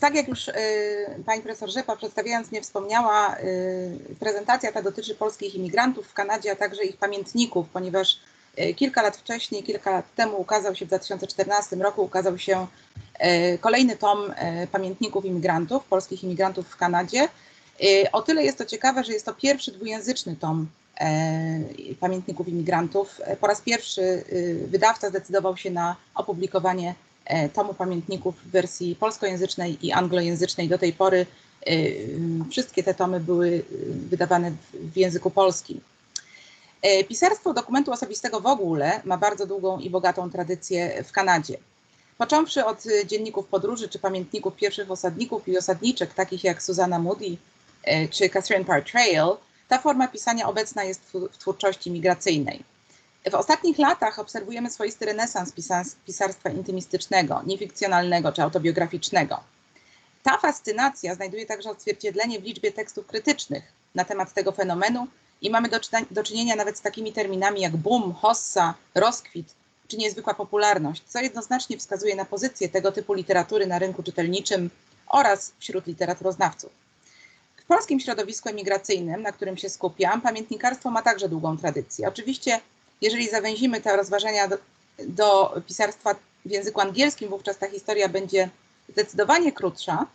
Tak jak już pani profesor Rzepa przedstawiając mnie wspomniała, prezentacja ta dotyczy polskich imigrantów w Kanadzie, a także ich pamiętników, ponieważ kilka lat wcześniej, kilka lat temu ukazał się w 2014 roku ukazał się kolejny tom pamiętników imigrantów, polskich imigrantów w Kanadzie. O tyle jest to ciekawe, że jest to pierwszy dwujęzyczny tom pamiętników imigrantów. Po raz pierwszy wydawca zdecydował się na opublikowanie tomu pamiętników w wersji polskojęzycznej i anglojęzycznej. Do tej pory wszystkie te tomy były wydawane w języku polskim. Pisarstwo dokumentu osobistego w ogóle ma bardzo długą i bogatą tradycję w Kanadzie. Począwszy od dzienników podróży czy pamiętników pierwszych osadników i osadniczek, takich jak Susanna Moody czy Catherine Parr Trail, ta forma pisania obecna jest w twórczości migracyjnej. W ostatnich latach obserwujemy swoisty renesans pisarstwa intymistycznego, niefikcjonalnego czy autobiograficznego. Ta fascynacja znajduje także odzwierciedlenie w liczbie tekstów krytycznych na temat tego fenomenu i mamy do, do czynienia nawet z takimi terminami jak boom, hossa, rozkwit czy niezwykła popularność, co jednoznacznie wskazuje na pozycję tego typu literatury na rynku czytelniczym oraz wśród literaturoznawców. W polskim środowisku emigracyjnym, na którym się skupiam, pamiętnikarstwo ma także długą tradycję. Oczywiście, jeżeli zawęzimy te rozważania do, do pisarstwa w języku angielskim, wówczas ta historia będzie zdecydowanie krótsza.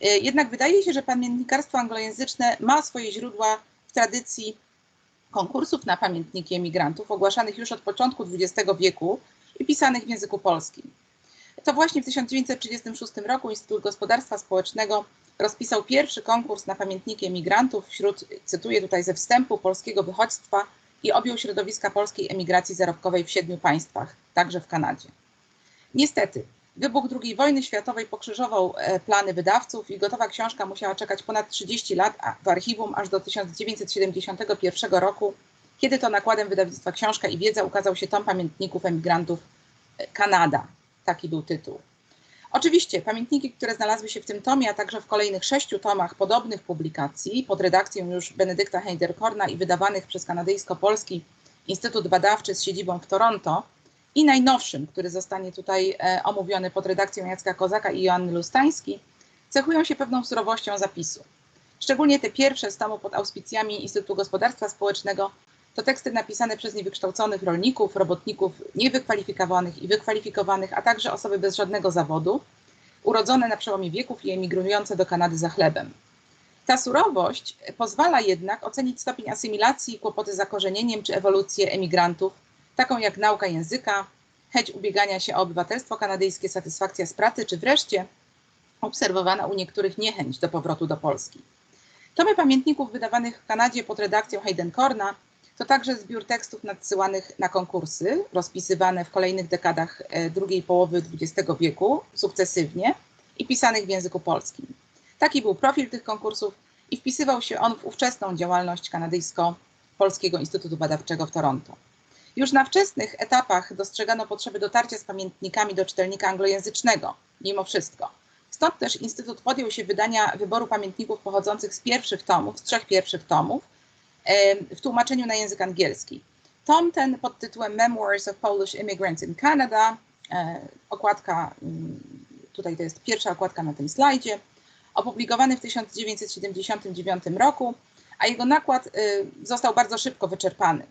Jednak wydaje się, że pamiętnikarstwo anglojęzyczne ma swoje źródła w tradycji konkursów na pamiętniki emigrantów ogłaszanych już od początku XX wieku i pisanych w języku polskim. To właśnie w 1936 roku Instytut Gospodarstwa Społecznego rozpisał pierwszy konkurs na pamiętniki emigrantów wśród, cytuję tutaj ze wstępu, polskiego wychodźstwa i objął środowiska polskiej emigracji zarobkowej w siedmiu państwach, także w Kanadzie. Niestety, wybuch II wojny światowej pokrzyżował plany wydawców i gotowa książka musiała czekać ponad 30 lat w archiwum aż do 1971 roku, kiedy to nakładem wydawnictwa Książka i Wiedza ukazał się tom pamiętników emigrantów Kanada. Taki był tytuł. Oczywiście pamiętniki, które znalazły się w tym tomie, a także w kolejnych sześciu tomach podobnych publikacji pod redakcją już Benedykta Heiderkorna i wydawanych przez kanadyjsko-polski Instytut Badawczy z siedzibą w Toronto i najnowszym, który zostanie tutaj e, omówiony pod redakcją Jacka Kozaka i Joanny Lustański, cechują się pewną surowością zapisu. Szczególnie te pierwsze z tomu pod auspicjami Instytutu Gospodarstwa Społecznego to teksty napisane przez niewykształconych rolników, robotników niewykwalifikowanych i wykwalifikowanych, a także osoby bez żadnego zawodu, urodzone na przełomie wieków i emigrujące do Kanady za chlebem. Ta surowość pozwala jednak ocenić stopień asymilacji, kłopoty z zakorzenieniem czy ewolucję emigrantów, taką jak nauka języka, chęć ubiegania się o obywatelstwo kanadyjskie, satysfakcja z pracy, czy wreszcie obserwowana u niektórych niechęć do powrotu do Polski. Tomy pamiętników wydawanych w Kanadzie pod redakcją Hayden Korna to także zbiór tekstów nadsyłanych na konkursy, rozpisywane w kolejnych dekadach drugiej połowy XX wieku sukcesywnie i pisanych w języku polskim. Taki był profil tych konkursów i wpisywał się on w ówczesną działalność kanadyjsko-polskiego Instytutu Badawczego w Toronto. Już na wczesnych etapach dostrzegano potrzeby dotarcia z pamiętnikami do czytelnika anglojęzycznego, mimo wszystko. Stąd też Instytut podjął się wydania wyboru pamiętników pochodzących z pierwszych tomów, z trzech pierwszych tomów, w tłumaczeniu na język angielski. Tom ten pod tytułem Memoirs of Polish Immigrants in Canada, okładka, tutaj to jest pierwsza okładka na tym slajdzie, opublikowany w 1979 roku, a jego nakład został bardzo szybko wyczerpany.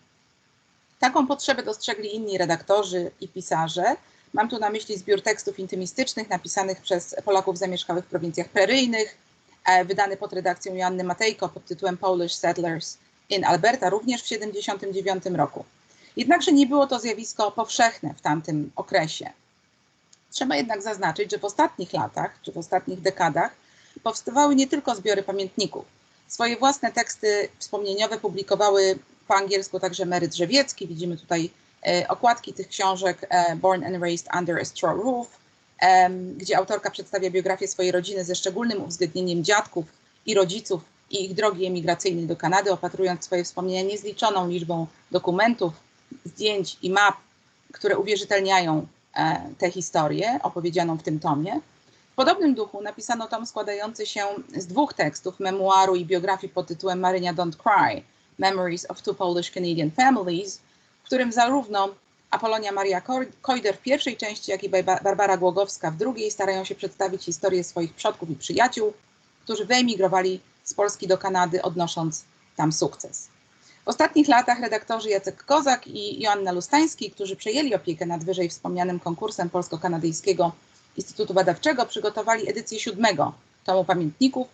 Taką potrzebę dostrzegli inni redaktorzy i pisarze. Mam tu na myśli zbiór tekstów intymistycznych napisanych przez Polaków zamieszkałych w prowincjach preryjnych, wydany pod redakcją Joanny Matejko pod tytułem Polish Settlers in Alberta również w 1979 roku. Jednakże nie było to zjawisko powszechne w tamtym okresie. Trzeba jednak zaznaczyć, że w ostatnich latach, czy w ostatnich dekadach, powstawały nie tylko zbiory pamiętników. Swoje własne teksty wspomnieniowe publikowały po angielsku także Mary Drzewiecki. Widzimy tutaj okładki tych książek Born and Raised Under a Straw Roof, gdzie autorka przedstawia biografię swojej rodziny ze szczególnym uwzględnieniem dziadków i rodziców i ich drogi emigracyjnej do Kanady, opatrując swoje wspomnienia niezliczoną liczbą dokumentów, zdjęć i map, które uwierzytelniają tę historię opowiedzianą w tym tomie. W podobnym duchu napisano tom składający się z dwóch tekstów, memuaru i biografii pod tytułem Marynia Don't Cry – Memories of Two Polish Canadian Families, w którym zarówno Apolonia Maria Kojder w pierwszej części, jak i Barbara Głogowska w drugiej starają się przedstawić historię swoich przodków i przyjaciół, którzy wyemigrowali z Polski do Kanady, odnosząc tam sukces. W ostatnich latach redaktorzy Jacek Kozak i Joanna Lustański, którzy przejęli opiekę nad wyżej wspomnianym konkursem polsko-kanadyjskiego Instytutu Badawczego, przygotowali edycję siódmego tomu pamiętników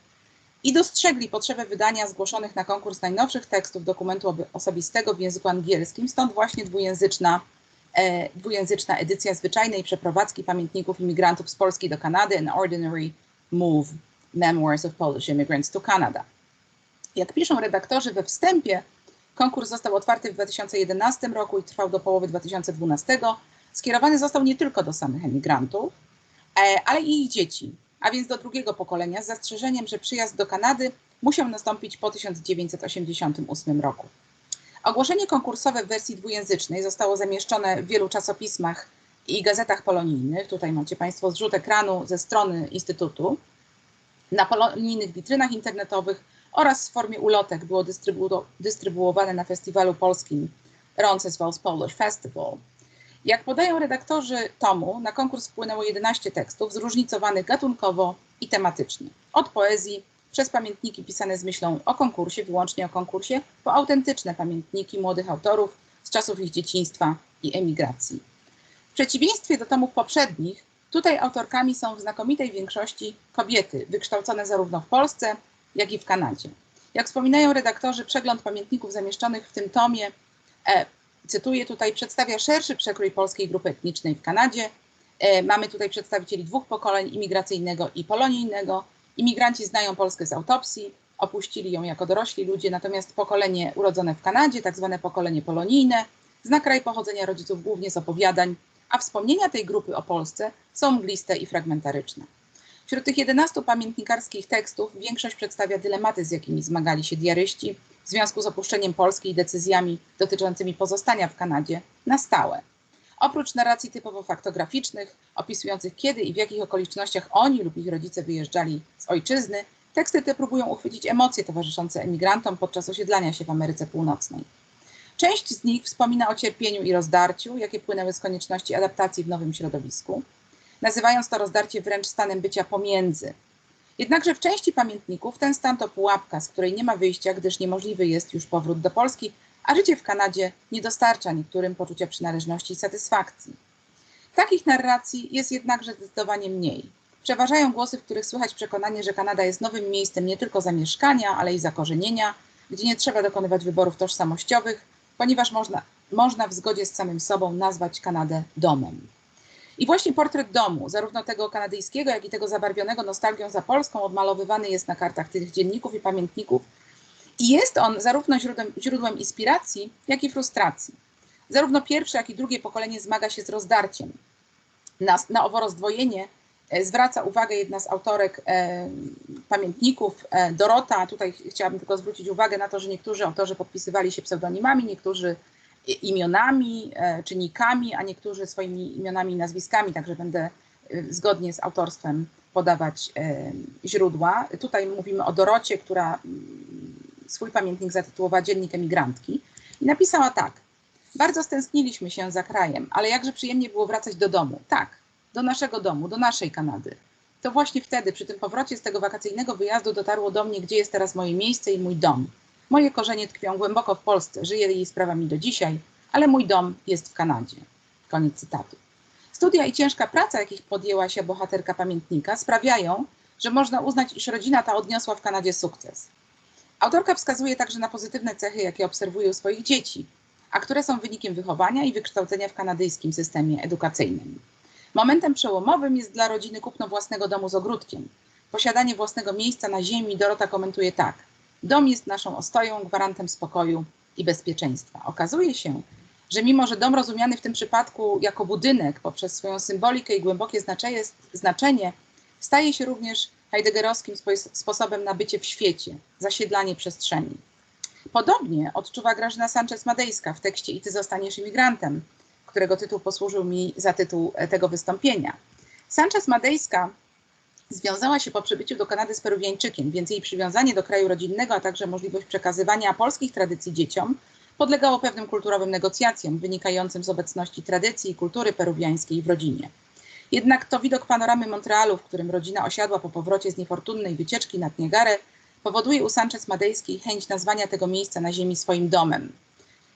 i dostrzegli potrzebę wydania zgłoszonych na konkurs najnowszych tekstów dokumentu osobistego w języku angielskim, stąd właśnie dwujęzyczna, e, dwujęzyczna edycja zwyczajnej przeprowadzki pamiętników imigrantów z Polski do Kanady, An Ordinary Move, Memoirs of Polish Immigrants to Canada. Jak piszą redaktorzy we wstępie, konkurs został otwarty w 2011 roku i trwał do połowy 2012. Skierowany został nie tylko do samych emigrantów, e, ale i ich dzieci, a więc do drugiego pokolenia, z zastrzeżeniem, że przyjazd do Kanady musiał nastąpić po 1988 roku. Ogłoszenie konkursowe w wersji dwujęzycznej zostało zamieszczone w wielu czasopismach i gazetach polonijnych. Tutaj macie Państwo zrzut ekranu ze strony Instytutu. Na polonijnych witrynach internetowych oraz w formie ulotek było dystrybu dystrybuowane na festiwalu polskim Roncesvalles Polish Festival. Jak podają redaktorzy tomu, na konkurs wpłynęło 11 tekstów zróżnicowanych gatunkowo i tematycznie. Od poezji przez pamiętniki pisane z myślą o konkursie, wyłącznie o konkursie, po autentyczne pamiętniki młodych autorów z czasów ich dzieciństwa i emigracji. W przeciwieństwie do tomów poprzednich, tutaj autorkami są w znakomitej większości kobiety, wykształcone zarówno w Polsce, jak i w Kanadzie. Jak wspominają redaktorzy, przegląd pamiętników zamieszczonych w tym tomie e, cytuję tutaj, przedstawia szerszy przekrój polskiej grupy etnicznej w Kanadzie. E, mamy tutaj przedstawicieli dwóch pokoleń, imigracyjnego i polonijnego. Imigranci znają Polskę z autopsji, opuścili ją jako dorośli ludzie, natomiast pokolenie urodzone w Kanadzie, tak zwane pokolenie polonijne, zna kraj pochodzenia rodziców głównie z opowiadań, a wspomnienia tej grupy o Polsce są mgliste i fragmentaryczne. Wśród tych 11 pamiętnikarskich tekstów większość przedstawia dylematy, z jakimi zmagali się diaryści w związku z opuszczeniem Polski i decyzjami dotyczącymi pozostania w Kanadzie na stałe. Oprócz narracji typowo faktograficznych, opisujących kiedy i w jakich okolicznościach oni lub ich rodzice wyjeżdżali z ojczyzny, teksty te próbują uchwycić emocje towarzyszące emigrantom podczas osiedlania się w Ameryce Północnej. Część z nich wspomina o cierpieniu i rozdarciu, jakie płynęły z konieczności adaptacji w nowym środowisku, nazywając to rozdarcie wręcz stanem bycia pomiędzy Jednakże w części pamiętników ten stan to pułapka, z której nie ma wyjścia, gdyż niemożliwy jest już powrót do Polski, a życie w Kanadzie nie dostarcza niektórym poczucia przynależności i satysfakcji. Takich narracji jest jednakże zdecydowanie mniej. Przeważają głosy, w których słychać przekonanie, że Kanada jest nowym miejscem nie tylko zamieszkania, ale i zakorzenienia, gdzie nie trzeba dokonywać wyborów tożsamościowych, ponieważ można, można w zgodzie z samym sobą nazwać Kanadę domem. I właśnie portret domu, zarówno tego kanadyjskiego, jak i tego zabarwionego nostalgią za Polską, odmalowywany jest na kartach tych dzienników i pamiętników. I jest on zarówno źródłem, źródłem inspiracji, jak i frustracji. Zarówno pierwsze, jak i drugie pokolenie zmaga się z rozdarciem. Na, na owo rozdwojenie zwraca uwagę jedna z autorek e, pamiętników, e, Dorota. Tutaj chciałabym tylko zwrócić uwagę na to, że niektórzy autorzy podpisywali się pseudonimami, niektórzy imionami, e, czynnikami, a niektórzy swoimi imionami i nazwiskami, także będę e, zgodnie z autorstwem podawać e, źródła. Tutaj mówimy o Dorocie, która mm, swój pamiętnik zatytułowała Dziennik Emigrantki i napisała tak. Bardzo stęskniliśmy się za krajem, ale jakże przyjemnie było wracać do domu. Tak, do naszego domu, do naszej Kanady. To właśnie wtedy, przy tym powrocie z tego wakacyjnego wyjazdu, dotarło do mnie, gdzie jest teraz moje miejsce i mój dom. Moje korzenie tkwią głęboko w Polsce, żyję jej sprawami do dzisiaj, ale mój dom jest w Kanadzie. Koniec cytatu. Studia i ciężka praca, jakich podjęła się bohaterka pamiętnika, sprawiają, że można uznać, iż rodzina ta odniosła w Kanadzie sukces. Autorka wskazuje także na pozytywne cechy, jakie obserwuje u swoich dzieci, a które są wynikiem wychowania i wykształcenia w kanadyjskim systemie edukacyjnym. Momentem przełomowym jest dla rodziny kupno własnego domu z ogródkiem. Posiadanie własnego miejsca na ziemi Dorota komentuje tak – Dom jest naszą ostoją, gwarantem spokoju i bezpieczeństwa. Okazuje się, że mimo, że dom rozumiany w tym przypadku jako budynek poprzez swoją symbolikę i głębokie znaczenie, staje się również heideggerowskim sposobem na bycie w świecie, zasiedlanie przestrzeni. Podobnie odczuwa Grażyna Sanchez-Madejska w tekście I ty zostaniesz imigrantem, którego tytuł posłużył mi za tytuł tego wystąpienia. Sanchez-Madejska Związała się po przybyciu do Kanady z Peruwiańczykiem, więc jej przywiązanie do kraju rodzinnego, a także możliwość przekazywania polskich tradycji dzieciom podlegało pewnym kulturowym negocjacjom wynikającym z obecności tradycji i kultury peruwiańskiej w rodzinie. Jednak to widok panoramy Montrealu, w którym rodzina osiadła po powrocie z niefortunnej wycieczki nad Niagarę, powoduje u Sanchez Madejskiej chęć nazwania tego miejsca na ziemi swoim domem.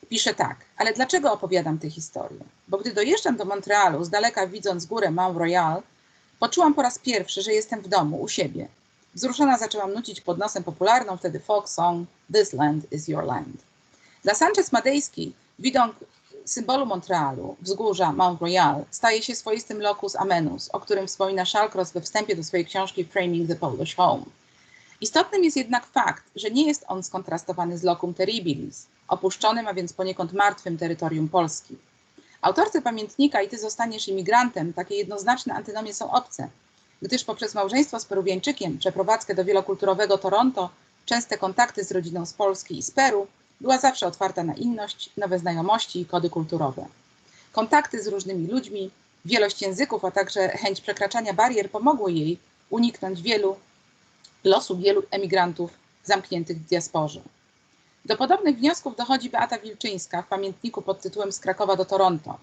Pisze tak, ale dlaczego opowiadam tę historię? Bo gdy dojeżdżam do Montrealu, z daleka widząc górę Mount Royal, poczułam po raz pierwszy, że jestem w domu, u siebie. Wzruszona zaczęłam nucić pod nosem popularną wtedy folk song This land is your land. Dla Sanchez Madejskiej widok symbolu Montrealu, wzgórza Mount Royal, staje się swoistym locus amenus, o którym wspomina Shallcross we wstępie do swojej książki Framing the Polish Home. Istotnym jest jednak fakt, że nie jest on skontrastowany z locum terribilis, opuszczonym, a więc poniekąd martwym terytorium Polski. Autorce pamiętnika i ty zostaniesz imigrantem, takie jednoznaczne antynomie są obce, gdyż poprzez małżeństwo z Peruwieńczykiem, przeprowadzkę do wielokulturowego Toronto, częste kontakty z rodziną z Polski i z Peru, była zawsze otwarta na inność, nowe znajomości i kody kulturowe. Kontakty z różnymi ludźmi, wielość języków, a także chęć przekraczania barier pomogły jej uniknąć wielu losu wielu emigrantów zamkniętych w diasporze. Do podobnych wniosków dochodzi Beata Wilczyńska w pamiętniku pod tytułem Z Krakowa do Toronto.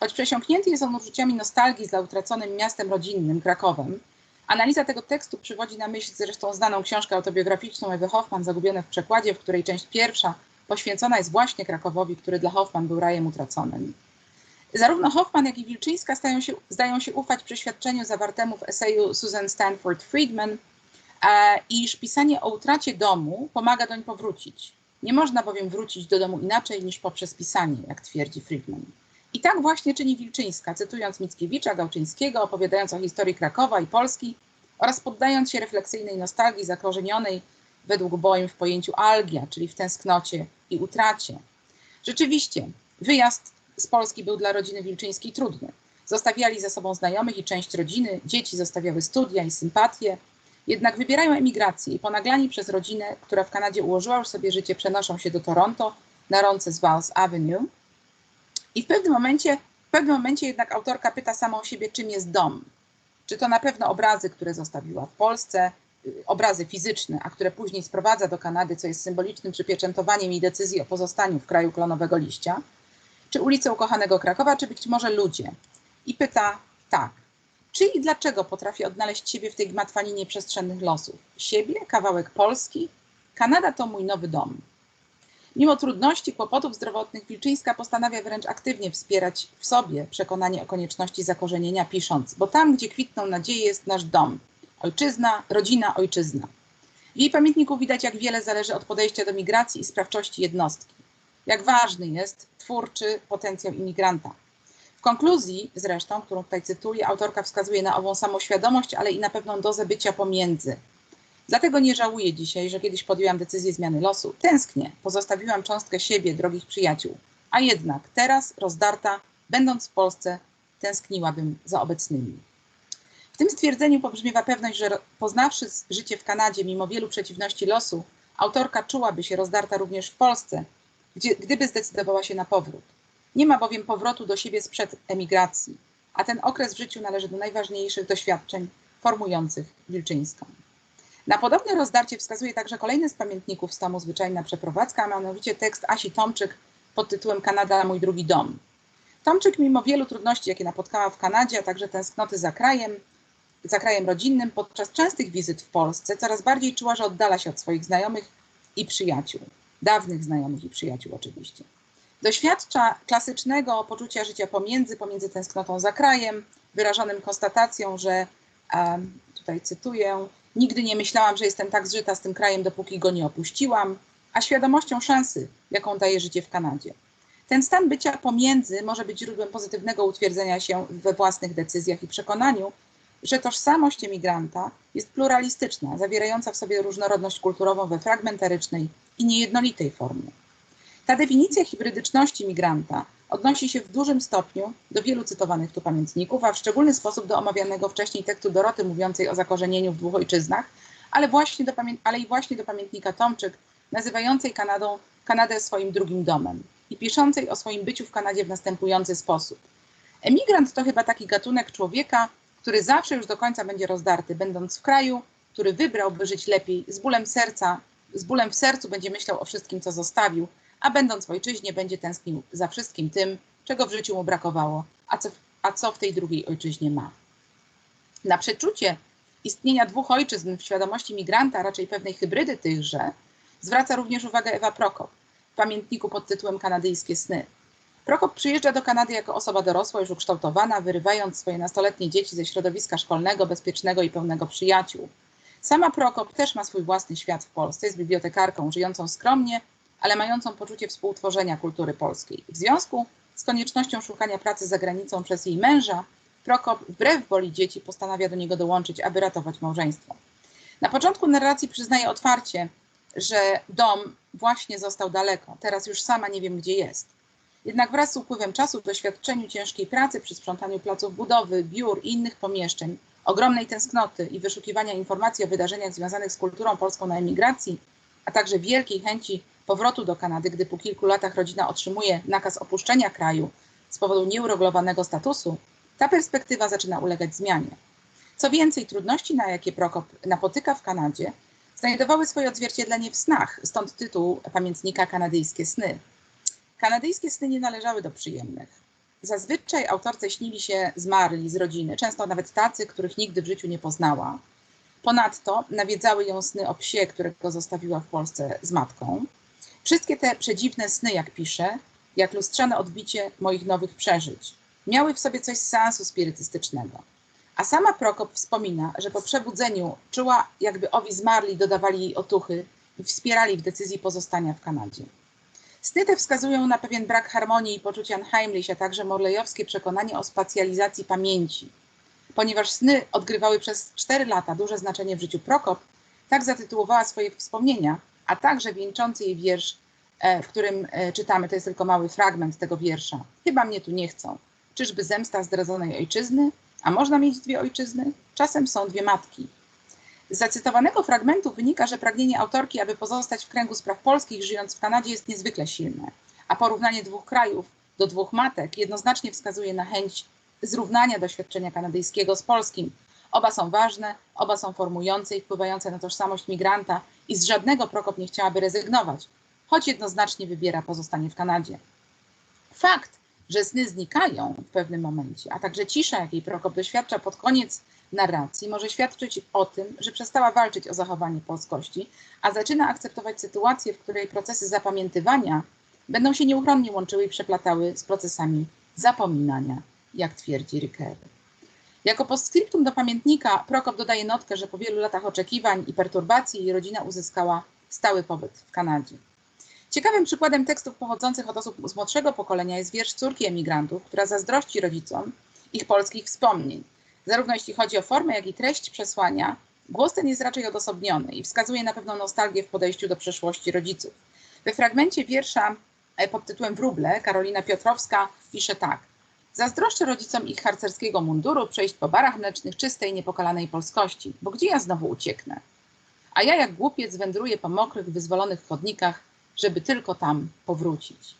Choć przesiąknięty jest on uczuciami nostalgii za utraconym miastem rodzinnym, Krakowem, analiza tego tekstu przywodzi na myśl zresztą znaną książkę autobiograficzną Ewy Hoffman, Zagubione w przekładzie, w której część pierwsza poświęcona jest właśnie Krakowowi, który dla Hoffman był rajem utraconym. Zarówno Hoffman, jak i Wilczyńska stają się, zdają się ufać przeświadczeniu zawartemu w eseju Susan Stanford Friedman, e, iż pisanie o utracie domu pomaga doń powrócić. Nie można bowiem wrócić do domu inaczej niż poprzez pisanie, jak twierdzi Friedman. I tak właśnie czyni Wilczyńska, cytując Mickiewicza, Gałczyńskiego, opowiadając o historii Krakowa i Polski oraz poddając się refleksyjnej nostalgii zakorzenionej według Boim w pojęciu algia, czyli w tęsknocie i utracie. Rzeczywiście, wyjazd z Polski był dla rodziny Wilczyńskiej trudny. Zostawiali za sobą znajomych i część rodziny, dzieci zostawiały studia i sympatie, jednak wybierają emigrację i ponaglani przez rodzinę, która w Kanadzie ułożyła już sobie życie, przenoszą się do Toronto na Vals Avenue. I w pewnym momencie, w pewnym momencie jednak autorka pyta samą siebie, czym jest dom. Czy to na pewno obrazy, które zostawiła w Polsce, y, obrazy fizyczne, a które później sprowadza do Kanady, co jest symbolicznym przypieczętowaniem jej decyzji o pozostaniu w kraju klonowego liścia, czy ulice ukochanego Krakowa, czy być może ludzie. I pyta tak, czy i dlaczego potrafię odnaleźć siebie w tej gmatwaninie przestrzennych losów? Siebie, kawałek Polski? Kanada to mój nowy dom. Mimo trudności, kłopotów zdrowotnych, Wilczyńska postanawia wręcz aktywnie wspierać w sobie przekonanie o konieczności zakorzenienia, pisząc, bo tam, gdzie kwitną nadzieje, jest nasz dom. Ojczyzna, rodzina, ojczyzna. W jej pamiętniku widać, jak wiele zależy od podejścia do migracji i sprawczości jednostki. Jak ważny jest twórczy potencjał imigranta. W konkluzji zresztą, którą tutaj cytuję, autorka wskazuje na ową samoświadomość, ale i na pewną dozę bycia pomiędzy. Dlatego nie żałuję dzisiaj, że kiedyś podjęłam decyzję zmiany losu. Tęsknię, pozostawiłam cząstkę siebie, drogich przyjaciół. A jednak teraz, rozdarta, będąc w Polsce, tęskniłabym za obecnymi. W tym stwierdzeniu pobrzmiewa pewność, że poznawszy życie w Kanadzie, mimo wielu przeciwności losu, autorka czułaby się rozdarta również w Polsce, gdzie, gdyby zdecydowała się na powrót. Nie ma bowiem powrotu do siebie sprzed emigracji, a ten okres w życiu należy do najważniejszych doświadczeń formujących Wilczyńską. Na podobne rozdarcie wskazuje także kolejny z pamiętników z tomu Zwyczajna Przeprowadzka, a mianowicie tekst Asi Tomczyk pod tytułem Kanada, mój drugi dom. Tomczyk, mimo wielu trudności, jakie napotkała w Kanadzie, a także tęsknoty za krajem, za krajem rodzinnym, podczas częstych wizyt w Polsce coraz bardziej czuła, że oddala się od swoich znajomych i przyjaciół. Dawnych znajomych i przyjaciół oczywiście. Doświadcza klasycznego poczucia życia pomiędzy, pomiędzy tęsknotą za krajem, wyrażonym konstatacją, że, tutaj cytuję, nigdy nie myślałam, że jestem tak zżyta z tym krajem, dopóki go nie opuściłam, a świadomością szansy, jaką daje życie w Kanadzie. Ten stan bycia pomiędzy może być źródłem pozytywnego utwierdzenia się we własnych decyzjach i przekonaniu, że tożsamość emigranta jest pluralistyczna, zawierająca w sobie różnorodność kulturową we fragmentarycznej i niejednolitej formie. Ta definicja hibrydyczności migranta odnosi się w dużym stopniu do wielu cytowanych tu pamiętników, a w szczególny sposób do omawianego wcześniej tekstu Doroty mówiącej o zakorzenieniu w dwóch ojczyznach, ale, właśnie do ale i właśnie do pamiętnika Tomczyk, nazywającej Kanadą, Kanadę swoim drugim domem i piszącej o swoim byciu w Kanadzie w następujący sposób. Emigrant to chyba taki gatunek człowieka, który zawsze już do końca będzie rozdarty, będąc w kraju, który wybrał, by żyć lepiej, z bólem serca, z bólem w sercu będzie myślał o wszystkim, co zostawił, a będąc w ojczyźnie będzie tęsknił za wszystkim tym, czego w życiu mu brakowało, a co, a co w tej drugiej ojczyźnie ma. Na przeczucie istnienia dwóch ojczyzn w świadomości migranta, raczej pewnej hybrydy tychże, zwraca również uwagę Ewa Prokop w pamiętniku pod tytułem Kanadyjskie sny. Prokop przyjeżdża do Kanady jako osoba dorosła, już ukształtowana, wyrywając swoje nastoletnie dzieci ze środowiska szkolnego, bezpiecznego i pełnego przyjaciół. Sama Prokop też ma swój własny świat w Polsce, jest bibliotekarką żyjącą skromnie, ale mającą poczucie współtworzenia kultury polskiej. W związku z koniecznością szukania pracy za granicą przez jej męża, Prokop wbrew woli dzieci postanawia do niego dołączyć, aby ratować małżeństwo. Na początku narracji przyznaje otwarcie, że dom właśnie został daleko, teraz już sama nie wiem, gdzie jest. Jednak wraz z upływem czasu, doświadczeniu ciężkiej pracy przy sprzątaniu placów budowy, biur i innych pomieszczeń, ogromnej tęsknoty i wyszukiwania informacji o wydarzeniach związanych z kulturą polską na emigracji, a także wielkiej chęci powrotu do Kanady, gdy po kilku latach rodzina otrzymuje nakaz opuszczenia kraju z powodu nieuregulowanego statusu, ta perspektywa zaczyna ulegać zmianie. Co więcej, trudności, na jakie Prokop napotyka w Kanadzie, znajdowały swoje odzwierciedlenie w snach, stąd tytuł pamiętnika Kanadyjskie sny. Kanadyjskie sny nie należały do przyjemnych. Zazwyczaj autorce śnili się zmarli z rodziny, często nawet tacy, których nigdy w życiu nie poznała. Ponadto nawiedzały ją sny o psie, którego zostawiła w Polsce z matką. Wszystkie te przedziwne sny, jak pisze, jak lustrzane odbicie moich nowych przeżyć, miały w sobie coś z seansu spirytystycznego. A sama Prokop wspomina, że po przebudzeniu czuła, jakby owi zmarli dodawali jej otuchy i wspierali w decyzji pozostania w Kanadzie. Sny te wskazują na pewien brak harmonii i poczucia Heimlich, a także morlejowskie przekonanie o spacjalizacji pamięci. Ponieważ sny odgrywały przez 4 lata duże znaczenie w życiu Prokop, tak zatytułowała swoje wspomnienia, a także wieńczący jej wiersz, e, w którym e, czytamy, to jest tylko mały fragment tego wiersza. Chyba mnie tu nie chcą. Czyżby zemsta zdradzonej ojczyzny? A można mieć dwie ojczyzny? Czasem są dwie matki. Z zacytowanego fragmentu wynika, że pragnienie autorki, aby pozostać w kręgu spraw polskich, żyjąc w Kanadzie, jest niezwykle silne, a porównanie dwóch krajów do dwóch matek jednoznacznie wskazuje na chęć zrównania doświadczenia kanadyjskiego z polskim. Oba są ważne, oba są formujące i wpływające na tożsamość migranta i z żadnego Prokop nie chciałaby rezygnować, choć jednoznacznie wybiera pozostanie w Kanadzie. Fakt, że sny znikają w pewnym momencie, a także cisza, jakiej Prokop doświadcza pod koniec narracji, może świadczyć o tym, że przestała walczyć o zachowanie polskości, a zaczyna akceptować sytuację, w której procesy zapamiętywania będą się nieuchronnie łączyły i przeplatały z procesami zapominania, jak twierdzi Ricker. Jako postscriptum do pamiętnika Prokop dodaje notkę, że po wielu latach oczekiwań i perturbacji jej rodzina uzyskała stały pobyt w Kanadzie. Ciekawym przykładem tekstów pochodzących od osób z młodszego pokolenia jest wiersz córki emigrantów, która zazdrości rodzicom ich polskich wspomnień. Zarówno jeśli chodzi o formę, jak i treść przesłania, głos ten jest raczej odosobniony i wskazuje na pewną nostalgię w podejściu do przeszłości rodziców. We fragmencie wiersza e, pod tytułem Wróble Karolina Piotrowska pisze tak. Zazdroszczę rodzicom ich harcerskiego munduru przejść po barach mlecznych czystej, niepokalanej polskości, bo gdzie ja znowu ucieknę? A ja jak głupiec wędruję po mokrych, wyzwolonych chodnikach, żeby tylko tam powrócić.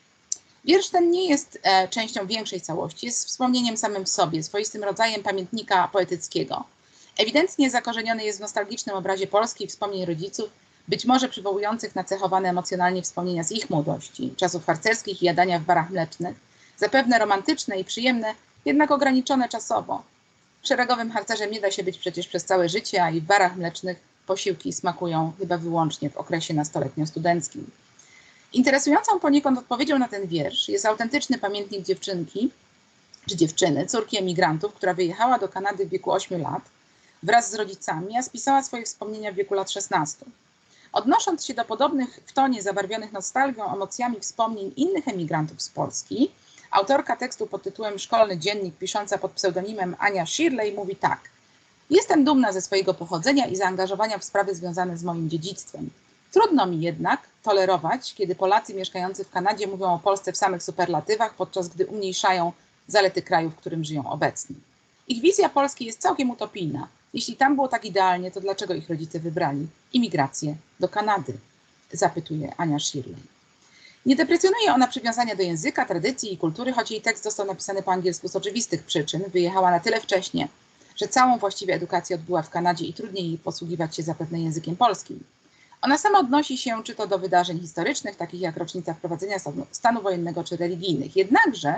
Wiersz ten nie jest e, częścią większej całości, jest wspomnieniem samym sobie, swoistym rodzajem pamiętnika poetyckiego. Ewidentnie zakorzeniony jest w nostalgicznym obrazie Polski wspomnień rodziców, być może przywołujących nacechowane emocjonalnie wspomnienia z ich młodości, czasów harcerskich i jadania w barach mlecznych, zapewne romantyczne i przyjemne, jednak ograniczone czasowo. Szeregowym harcerzem nie da się być przecież przez całe życie, a i w barach mlecznych posiłki smakują chyba wyłącznie w okresie nastoletnio-studenckim. Interesującą poniekąd odpowiedzią na ten wiersz jest autentyczny pamiętnik dziewczynki, czy dziewczyny, córki emigrantów, która wyjechała do Kanady w wieku 8 lat wraz z rodzicami, a spisała swoje wspomnienia w wieku lat 16. Odnosząc się do podobnych w tonie zabarwionych nostalgią, emocjami wspomnień innych emigrantów z Polski, autorka tekstu pod tytułem Szkolny Dziennik, pisząca pod pseudonimem Ania Shirley, mówi tak. Jestem dumna ze swojego pochodzenia i zaangażowania w sprawy związane z moim dziedzictwem. Trudno mi jednak tolerować, kiedy Polacy mieszkający w Kanadzie mówią o Polsce w samych superlatywach, podczas gdy umniejszają zalety kraju, w którym żyją obecni. Ich wizja Polski jest całkiem utopijna. Jeśli tam było tak idealnie, to dlaczego ich rodzice wybrali imigrację do Kanady? Zapytuje Ania Shirley. Nie deprecjonuje ona przywiązania do języka, tradycji i kultury, choć jej tekst został napisany po angielsku z oczywistych przyczyn. Wyjechała na tyle wcześnie, że całą właściwie edukację odbyła w Kanadzie i trudniej jej posługiwać się zapewne językiem polskim Ona sama odnosi się czy to do wydarzeń historycznych, takich jak rocznica wprowadzenia stanu, wojennego, czy religijnych. Jednakże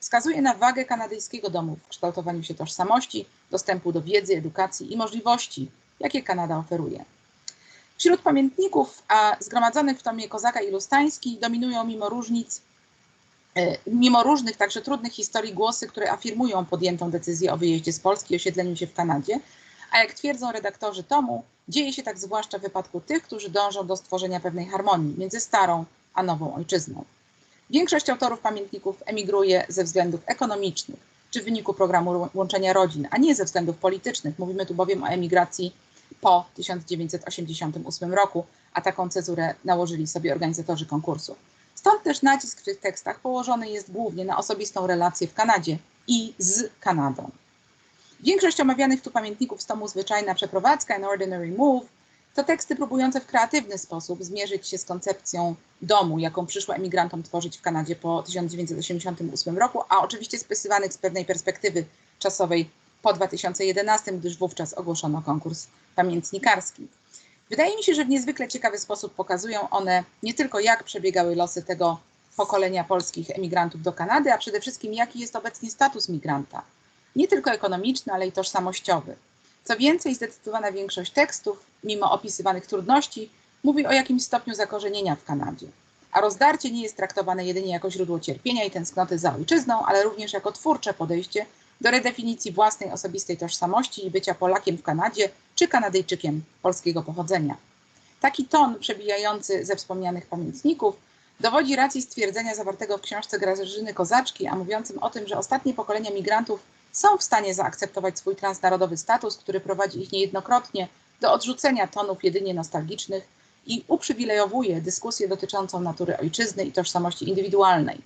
wskazuje na wagę kanadyjskiego domu w kształtowaniu się tożsamości, dostępu do wiedzy, edukacji i możliwości, jakie Kanada oferuje. Wśród pamiętników a zgromadzonych w tomie Kozaka i Lustański dominują mimo różnic, e, mimo różnych, także trudnych historii głosy, które afirmują podjętą decyzję o wyjeździe z Polski i osiedleniu się w Kanadzie, a jak twierdzą redaktorzy tomu, dzieje się tak zwłaszcza w wypadku tych, którzy dążą do stworzenia pewnej harmonii między starą a nową ojczyzną. Większość autorów pamiętników emigruje ze względów ekonomicznych czy w wyniku programu łączenia rodzin, a nie ze względów politycznych. Mówimy tu bowiem o emigracji po 1988 roku, a taką cezurę nałożyli sobie organizatorzy konkursu. Stąd też nacisk w tych tekstach położony jest głównie na osobistą relację w Kanadzie i z Kanadą. Większość omawianych tu pamiętników tomu Zwyczajna Przeprowadzka and Ordinary Move to teksty próbujące w kreatywny sposób zmierzyć się z koncepcją domu, jaką przyszło emigrantom tworzyć w Kanadzie po 1988 roku, a oczywiście spisywanych z pewnej perspektywy czasowej po 2011, gdyż wówczas ogłoszono konkurs pamiętnikarski. Wydaje mi się, że w niezwykle ciekawy sposób pokazują one nie tylko jak przebiegały losy tego pokolenia polskich emigrantów do Kanady, a przede wszystkim jaki jest obecnie status migranta. Nie tylko ekonomiczny, ale i tożsamościowy. Co więcej, zdecydowana większość tekstów, mimo opisywanych trudności, mówi o jakimś stopniu zakorzenienia w Kanadzie. A rozdarcie nie jest traktowane jedynie jako źródło cierpienia i tęsknoty za ojczyzną, ale również jako twórcze podejście do redefinicji własnej osobistej tożsamości i bycia Polakiem w Kanadzie czy Kanadyjczykiem polskiego pochodzenia. Taki ton przebijający ze wspomnianych pamiętników dowodzi racji stwierdzenia zawartego w książce Grażyny Kozaczki, a mówiącym o tym, że ostatnie pokolenia migrantów są w stanie zaakceptować swój transnarodowy status, który prowadzi ich niejednokrotnie do odrzucenia tonów jedynie nostalgicznych i uprzywilejowuje dyskusję dotyczącą natury ojczyzny i tożsamości indywidualnej.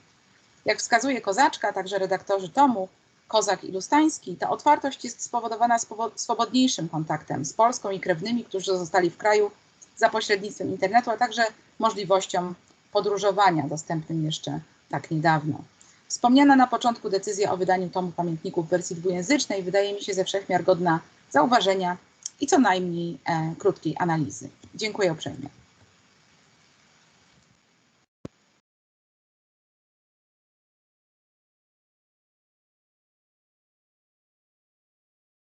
Jak wskazuje Kozaczka, także redaktorzy tomu, Kozak i Lustański, ta otwartość jest spowodowana swobodniejszym kontaktem z Polską i krewnymi, którzy zostali w kraju za pośrednictwem internetu, a także możliwością podróżowania dostępnym jeszcze tak niedawno. Wspomniana na początku decyzja o wydaniu tomu pamiętników w wersji dwujęzycznej wydaje mi się ze wszechmiar godna zauważenia i co najmniej e, krótkiej analizy. Dziękuję uprzejmie.